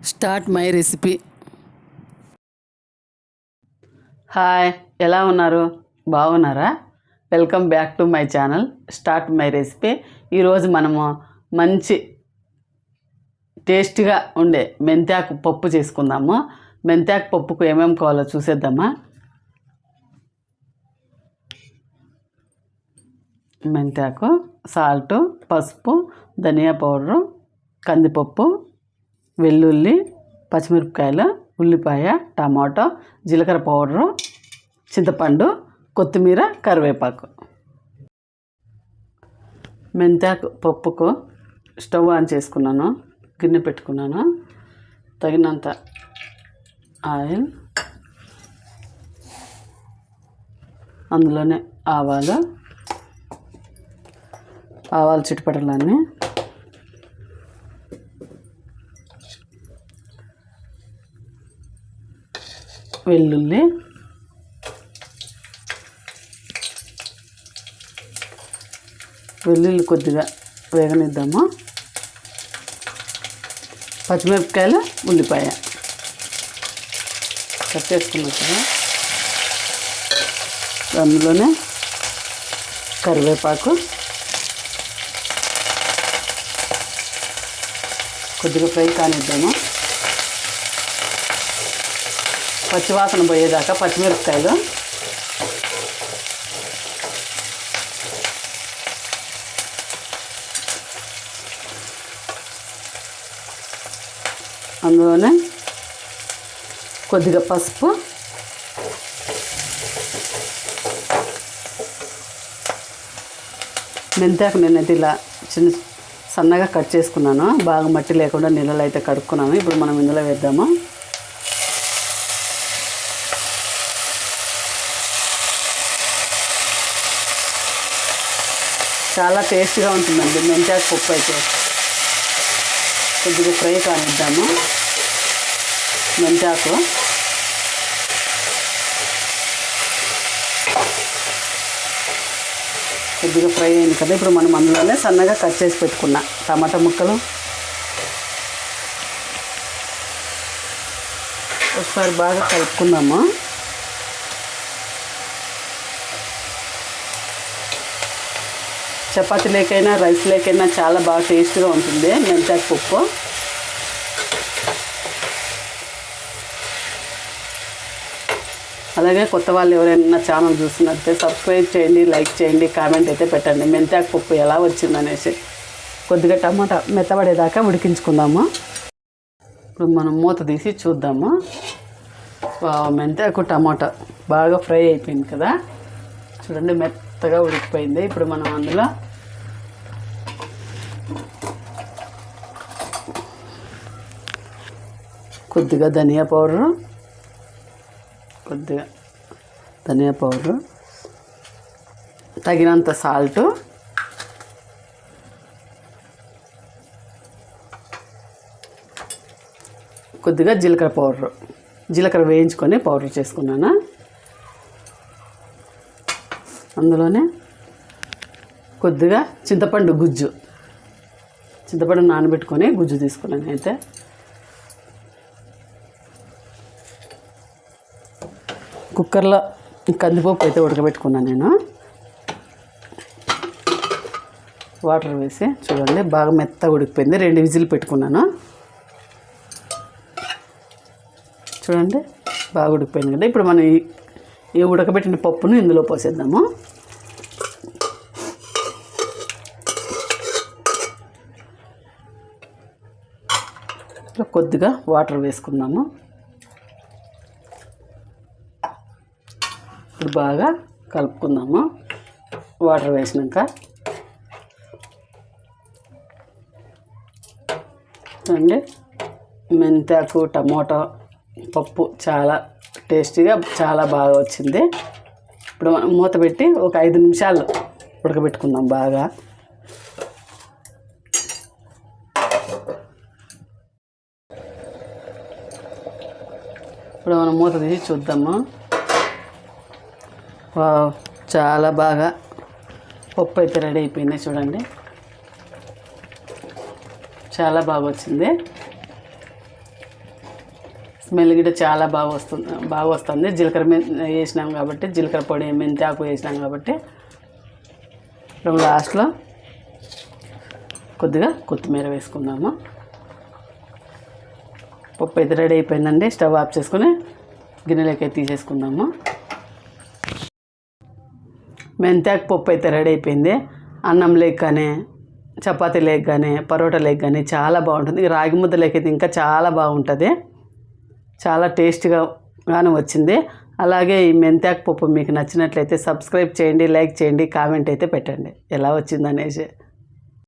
Start my recipe. Hi ఎలా ఉన్నారు? బాగున్నారా? Welcome back to my channel start my recipe. ఈరోజు మనము మంచి టేస్ట్గా ఉండే మెంతాకు పప్పు చేసుకుందాము. మెంతాకు పప్పుకు ఏమేమి కావాలో చూసేద్దామా? మెంతాకు సాల్ట్ పసుపు ధనియా పౌడరు కందిపప్పు వెల్లుల్లి పచ్చిమిరపకాయలు ఉల్లిపాయ టమాటో జీలకర్ర పౌడరు చింతపండు కొత్తిమీర కరివేపాకు. మెంతాకు పప్పుకు స్టవ్ ఆన్ చేసుకున్నాను గిన్నె పెట్టుకున్నాను. తగినంత ఆయిల్ అందులోనే ఆవాలు ఆవాలు చిట్టుపట్టలన్నీ వెల్లుల్లి. వెల్లుల్లి కొద్దిగా వేగనిద్దాము. పచ్చిమిరపకాయలు ఉల్లిపాయ. కట్ చేసుకున్నాం కదా. అందులోనే కరివేపాకు. కొద్దిగా ఫ్రై కానిద్దాము. పచ్చివాసన పోయేదాకా పచ్చిమిరపకాయలు. అందులోనే కొద్దిగా పసుపు. మెంతాకు నేనైతే ఇలా చిన్న సన్నగా కట్ చేసుకున్నాను. బాగా మట్టి లేకుండా నీళ్ళలో అయితే కడుక్కున్నాను. ఇప్పుడు మనం ఇందులో వేద్దాము. చాలా టేస్ట్గా ఉంటుందండి. మెంతాకు పప్పు అయితే. కొద్దిగా ఫ్రై కానిద్దాము. మెంతాకు. కొద్దిగా ఫ్రై అయింది కదా ఇప్పుడు మనం అందులోనే సన్నగా కట్ చేసి పెట్టుకున్న టమాటా ముక్కలు. ఒకసారి బాగా కలుపుకుందాము? చపాతీ లేకైనా రైస్ లేకైనా చాలా బాగా టేస్ట్గా ఉంటుంది. మెంతాకు పప్పు. అలాగే కొత్త వాళ్ళు ఎవరైనా ఛానల్ చూస్తున్నట్టే సబ్స్క్రైబ్ చేయండి లైక్ చేయండి కామెంట్ అయితే పెట్టండి. మెంతాకు పప్పు ఎలా వచ్చిందనేసి. కొద్దిగా టమాటా మెత్తబడేదాకా ఉడికించుకుందాము. ఇప్పుడు మనం మూత తీసి చూద్దాము. మెంతాకు టమాటా బాగా ఫ్రై అయిపోయింది కదా. చూడండి మెత్త మెత్తగా ఉడికిపోయింది. ఇప్పుడు మనం అందులో కొద్దిగా ధనియా పౌడరు కొద్దిగా ధనియా పౌడరు తగినంత సాల్టు కొద్దిగా జీలకర్ర పౌడరు. జీలకర్ర వేయించుకొని పౌడర్ చేసుకున్నాను? అందులోనే కొద్దిగా చింతపండు గుజ్జు. చింతపండు నానబెట్టుకొని గుజ్జు తీసుకున్నాను అయితే కుక్కర్లో కందిపప్పు అయితే ఉడకబెట్టుకున్నాను నేను. వాటర్ వేసి చూడండి బాగా మెత్తగా ఉడికిపోయింది. రెండు విజిల్ పెట్టుకున్నాను. చూడండి బాగా ఉడికిపోయింది కదా. ఇప్పుడు మనం ఈ ఉడకబెట్టిన పప్పును ఇందులో పోసేద్దాము. కొద్దిగా వాటర్ వేసుకుందాము. ఇప్పుడు బాగా కలుపుకుందాము. వాటర్ వేసినాక చూడండి మెంతాకు టమోటా పప్పు చాలా టేస్టీగా చాలా బాగా వచ్చింది. ఇప్పుడు మనం మూత పెట్టి ఒక ఐదు నిమిషాలు ఉడకబెట్టుకుందాం బాగా. ఇప్పుడు మనం మూత తీసి చూద్దాము? వావ్, చాలా బాగా పప్పు అయితే రెడీ అయిపోయింది చూడండి. చాలా బాగా వచ్చింది. స్మెల్ కూడా చాలా బాగా వస్తుంది బాగా వస్తుంది. జీలకర్ర మె వేసినాం కాబట్టి జీలకర్ర పొడి మెంతి ఆకు వేసినాం కాబట్టి ఇప్పుడు లాస్ట్లో కొద్దిగా కొత్తిమీర వేసుకుందాము. పప్పు అయితే రెడీ అయిపోయిందండి స్టవ్ ఆఫ్ చేసుకుని గిన్నెలోకి తీసేసుకుందాము. మెంతాకు పప్పు అయితే రెడీ అయిపోయింది. అన్నం లేక్ కానీ చపాతీ లేక కానీ పరోటా లేక కానీ చాలా బాగుంటుంది. రాగి ముద్ద లేకైతే అయితే ఇంకా చాలా బాగుంటుంది. చాలా టేస్ట్గా గాను వచ్చింది. అలాగే ఈ మెంతాకు పప్పు మీకు నచ్చినట్లయితే సబ్స్క్రైబ్ చేయండి లైక్ చేయండి కామెంట్ అయితే పెట్టండి. ఎలా వచ్చిందనేసి.